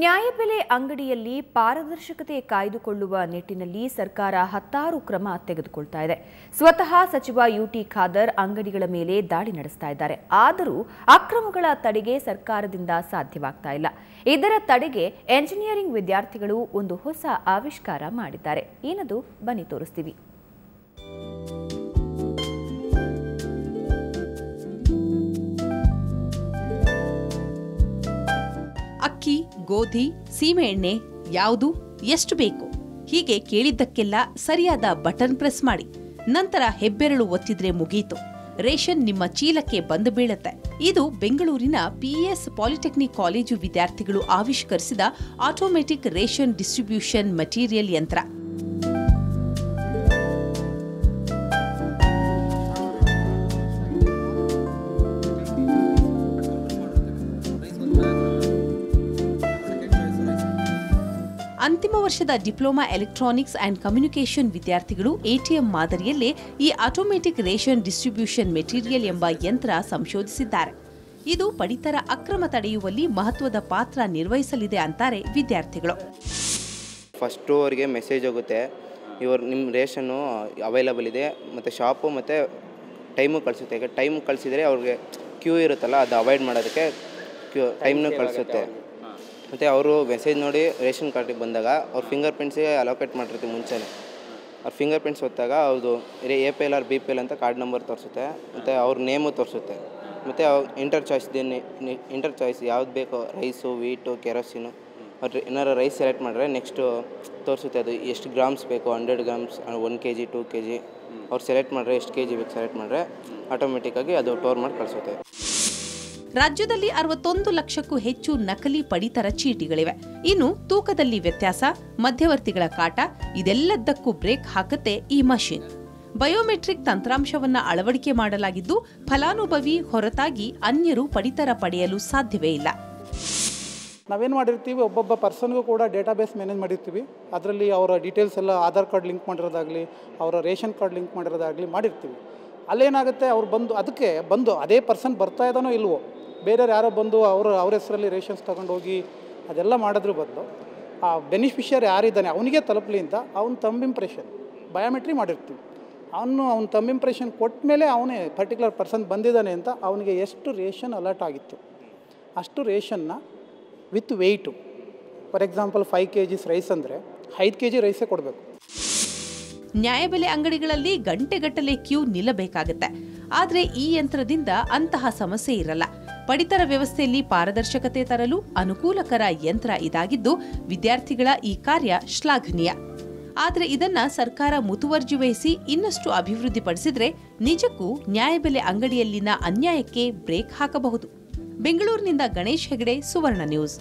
ನ್ಯಾಯಬೆಲೆ ಅಂಗಡಿಯಲ್ಲಿ ಪಾರದರ್ಶಕತೆ ಕಾಯ್ದುಕೊಳ್ಳುವ ನಿಟ್ಟಿನಲ್ಲಿ ಸರ್ಕಾರ ಹತ್ತಾರು ಕ್ರಮ ತೆಗೆದುಕೊಳ್ತಾ ಇದೆ. ಸ್ವತಃ ಸಚಿವ ಯುಟಿ ಖಾದರ್ ಅಂಗಡಿಗಳ ಮೇಲೆ ದಾಳಿ ನಡೆಸ್ತಾ ಇದ್ದಾರೆ. ಆದರೂ ಅಕ್ರಮಗಳ ತಡೆಗೆ ಸರ್ಕಾರದಿಂದ ಸಾಧ್ಯವಾಗ್ತಾ ಇಲ್ಲ. ಇದರ ತಡೆಗೆ ಎಂಜಿನಿಯರಿಂಗ್ ವಿದ್ಯಾರ್ಥಿಗಳು ಒಂದು ಹೊಸ ಆವಿಷ್ಕಾರ ಮಾಡಿದ್ದಾರೆ. ಏನದು ಬನ್ನಿ ತೋರಿಸ್ತೀವಿ. ಗೋಧಿ, ಸೀಮೆಎಣ್ಣೆ ಯಾವುದು ಎಷ್ಟು ಬೇಕು? ಹೀಗೆ ಕೇಳಿದ್ದಕ್ಕೆಲ್ಲ ಸರಿಯಾದ ಬಟನ್ ಪ್ರೆಸ್ ಮಾಡಿ. ನಂತರ ಹೆಬ್ಬೆರಳು ಒತ್ತಿದ್ರೆ ಮುಗೀತು. ರೇಷನ್ ನಿಮ್ಮ ಚೀಲಕ್ಕೆ ಬಂದು ಬೀಳತ್ತೆ. ಇದು ಬೆಂಗಳೂರಿನ ಪಿಎಸ್ ಪಾಲಿಟೆಕ್ನಿಕ್ ಕಾಲೇಜು ವಿದ್ಯಾರ್ಥಿಗಳು ಆವಿಷ್ಕರಿಸಿದ ಆಟೋಮೆಟಿಕ್ ರೇಷನ್ ಡಿಸ್ಟ್ರಿಬ್ಯೂಷನ್ ಮಟೀರಿಯಲ್ ಯಂತ್ರ. ಅಂತಿಮ ವರ್ಷದ ಡಿಪ್ಲೊಮಾ ಎಲೆಕ್ಟ್ರಾನಿಕ್ಸ್ ಅಂಡ್ ಕಮ್ಯುನಿಕೇಷನ್ ವಿದ್ಯಾರ್ಥಿಗಳು ಎಟಿಎಂ ಮಾದರಿಯಲ್ಲೇ ಈ ಆಟೋಮೆಟಿಕ್ ರೇಷನ್ ಡಿಸ್ಟ್ರಿಬ್ಯೂಷನ್ ಮೆಟೀರಿಯಲ್ ಎಂಬ ಯಂತ್ರ ಸಂಶೋಧಿಸಿದ್ದಾರೆ. ಇದು ಪಡಿತರ ಅಕ್ರಮ ತಡೆಯುವಲ್ಲಿ ಮಹತ್ವದ ಪಾತ್ರ ನಿರ್ವಹಿಸಲಿದೆ ಅಂತಾರೆ ವಿದ್ಯಾರ್ಥಿಗಳು. ಫಸ್ಟು ಅವರಿಗೆ ಮೆಸೇಜ್ ಹೋಗುತ್ತೆ ಇವರು ನಿಮ್ಮ ರೇಷನ್ನು ಅವೈಲಬಲ್ ಇದೆ ಮತ್ತು ಶಾಪು ಮತ್ತು ಟೈಮು ಕಳಿಸುತ್ತೆ. ಈಗ ಟೈಮ್ ಕಳಿಸಿದರೆ ಅವ್ರಿಗೆ ಕ್ಯೂ ಇರುತ್ತಲ್ಲ ಅದು ಅವಾಯ್ಡ್ ಮಾಡೋದಕ್ಕೆ ಕ್ಯೂ ಟೈಮ್ನೂ ಕಳಿಸುತ್ತೆ. ಮತ್ತು ಅವರು ಮೆಸೇಜ್ ನೋಡಿ ರೇಷನ್ ಕಾರ್ಡಿಗೆ ಬಂದಾಗ ಅವ್ರ ಫಿಂಗರ್ ಪ್ರಿಂಟ್ಸಿಗೆ ಅಲೋಕೇಟ್ ಮಾಡಿರ್ತೀವಿ ಮುಂಚೆನೇ. ಅವ್ರ ಫಿಂಗರ್ ಪ್ರಿಂಟ್ಸ್ ಹೊತ್ತಾಗ ಅದು A P L or B P L ಅಂತ ಕಾರ್ಡ್ ನಂಬರ್ ತೋರಿಸುತ್ತೆ, ಮತ್ತು ಅವ್ರ ನೇಮು ತೋರಿಸುತ್ತೆ. ಮತ್ತು ಇಂಟರ್ ಚಾಯ್ಸ್ ಇಂಟರ್ ಚಾಯ್ಸ್ ಯಾವ್ದು ಬೇಕೋ ರೈಸು ವೀಟು ಕೆರೋಸಿನು ಅವ್ರು ಏನಾರು ರೈಸ್ ಸೆಲೆಕ್ಟ್ ಮಾಡಿದ್ರೆ ನೆಕ್ಸ್ಟು ತೋರಿಸುತ್ತೆ ಅದು. ಎಷ್ಟು ಗ್ರಾಮ್ಸ್ ಬೇಕು hundred grams one K G two K G ಅವ್ರು ಸೆಲೆಕ್ಟ್ ಮಾಡಿದ್ರೆ ಎಷ್ಟು ಕೆ ಜಿ ಬೇಕು ಸೆಲೆಕ್ಟ್ ಮಾಡಿದ್ರೆ ಆಟೋಮೆಟಿಕ್ಕಾಗಿ ಅದು ಟೋರ್ ಮಾಡಿ ಕಳಿಸುತ್ತೆ. ರಾಜ್ಯದಲ್ಲಿ ಅರವತ್ತೊಂದು ಲಕ್ಷಕ್ಕೂ ಹೆಚ್ಚು ನಕಲಿ ಪಡಿತರ ಚೀಟಿಗಳಿವೆ. ಇನ್ನು ತೂಕದಲ್ಲಿ ವ್ಯತ್ಯಾಸ, ಮಧ್ಯವರ್ತಿಗಳ ಕಾಟ ಇದೆಲ್ಲದಕ್ಕೂ ಬ್ರೇಕ್ ಹಾಕುತ್ತೆ ಈ ಮಷಿನ್. ಬಯೋಮೆಟ್ರಿಕ್ ತಂತ್ರಾಂಶವನ್ನ ಅಳವಡಿಕೆ ಮಾಡಲಾಗಿದ್ದು, ಫಲಾನುಭವಿ ಹೊರತಾಗಿ ಅನ್ಯರು ಪಡಿತರ ಪಡೆಯಲು ಸಾಧ್ಯವೇ ಇಲ್ಲ. ನಾವೇನು ಮಾಡಿರ್ತೀವಿ, ಒಬ್ಬೊಬ್ಬ ಪರ್ಸನ್ಗೂ ಕೂಡ ಡೇಟಾಬೇಸ್ ಮ್ಯಾನೇಜ್ ಮಾಡಿರ್ತೀವಿ. ಅದರಲ್ಲಿ ಅವರ ಡೀಟೇಲ್ಸ್ ಎಲ್ಲ ಆಧಾರ್ ಕಾರ್ಡ್ ಲಿಂಕ್ ಮಾಡಿರೋದಾಗಲಿ, ಅವರ ರೇಷನ್ ಕಾರ್ಡ್ ಲಿಂಕ್ ಮಾಡಿರೋದಾಗಲಿ ಮಾಡಿರ್ತೀವಿ. ಅಲ್ಲೇನಾಗುತ್ತೆ, ಅವ್ರು ಬಂದು, ಅದಕ್ಕೆ ಬಂದು, ಅದೇ ಪರ್ಸನ್ ಬರ್ತಾ ಇದ್ದಾನೋ ಇಲ್ವೋ ಬೇರೆಯವ್ರು ಯಾರೋ ಬಂದು ಅವರು, ಅವ್ರ ಹೆಸರಲ್ಲಿ ರೇಷನ್ಸ್ ತಗೊಂಡೋಗಿ ಅದೆಲ್ಲ ಮಾಡೋದ್ರ ಬದಲು, ಆ ಬೆನಿಫಿಷಿಯರ್ ಯಾರಿದ್ದಾನೆ, ಅವನಿಗೆ ತಲುಪಲಿ ಅಂತ ಅವ್ನ ತಂಬ್ ಇಂಪ್ರೆಷನ್ ಬಯೋಮೆಟ್ರಿ ಮಾಡಿರ್ತೀವಿ. ಅವನು, ಅವ್ನ ತಂಬ್ ಇಂಪ್ರೆಷನ್ ಕೊಟ್ಟ ಮೇಲೆ ಅವನೇ ಪರ್ಟಿಕ್ಯುಲರ್ ಪರ್ಸನ್ ಬಂದಿದ್ದಾನೆ ಅಂತ ಅವನಿಗೆ ಎಷ್ಟು ರೇಷನ್ ಅಲರ್ಟ್ ಆಗಿತ್ತು. ಅಷ್ಟು ರೇಷನ್ನ with weight for example five K Gs rice ಅಂದರೆ ಐದು ಕೆ ಜಿ ರೈಸೇ ಕೊಡಬೇಕು. ನ್ಯಾಯಬೆಲೆ ಅಂಗಡಿಗಳಲ್ಲಿ ಗಂಟೆಗಟ್ಟಲೆ ಕ್ಯೂ ನಿಲ್ಲಬೇಕಾಗತ್ತೆ. ಆದರೆ ಈ ಯಂತ್ರದಿಂದ ಅಂತಹ ಸಮಸ್ಯೆ ಇರಲ್ಲ. ಪಡಿತರ ವ್ಯವಸ್ಥೆಯಲ್ಲಿ ಪಾರದರ್ಶಕತೆ ತರಲು ಅನುಕೂಲಕರ ಯಂತ್ರ ಇದಾಗಿದ್ದು, ವಿದ್ಯಾರ್ಥಿಗಳ ಈ ಕಾರ್ಯ ಶ್ಲಾಘನೀಯ. ಆದರೆ ಇದನ್ನ ಸರ್ಕಾರ ಮುತುವರ್ಜಿ ವಹಿಸಿ ಇನ್ನಷ್ಟು ಅಭಿವೃದ್ಧಿಪಡಿಸಿದ್ರೆ ನಿಜಕ್ಕೂ ನ್ಯಾಯಬೆಲೆ ಅಂಗಡಿಯಲ್ಲಿನ ಅನ್ಯಾಯಕ್ಕೆ ಬ್ರೇಕ್ ಹಾಕಬಹುದು. ಬೆಂಗಳೂರಿನಿಂದ ಗಣೇಶ್ ಹೆಗಡೆ, ಸುವರ್ಣ ನ್ಯೂಸ್.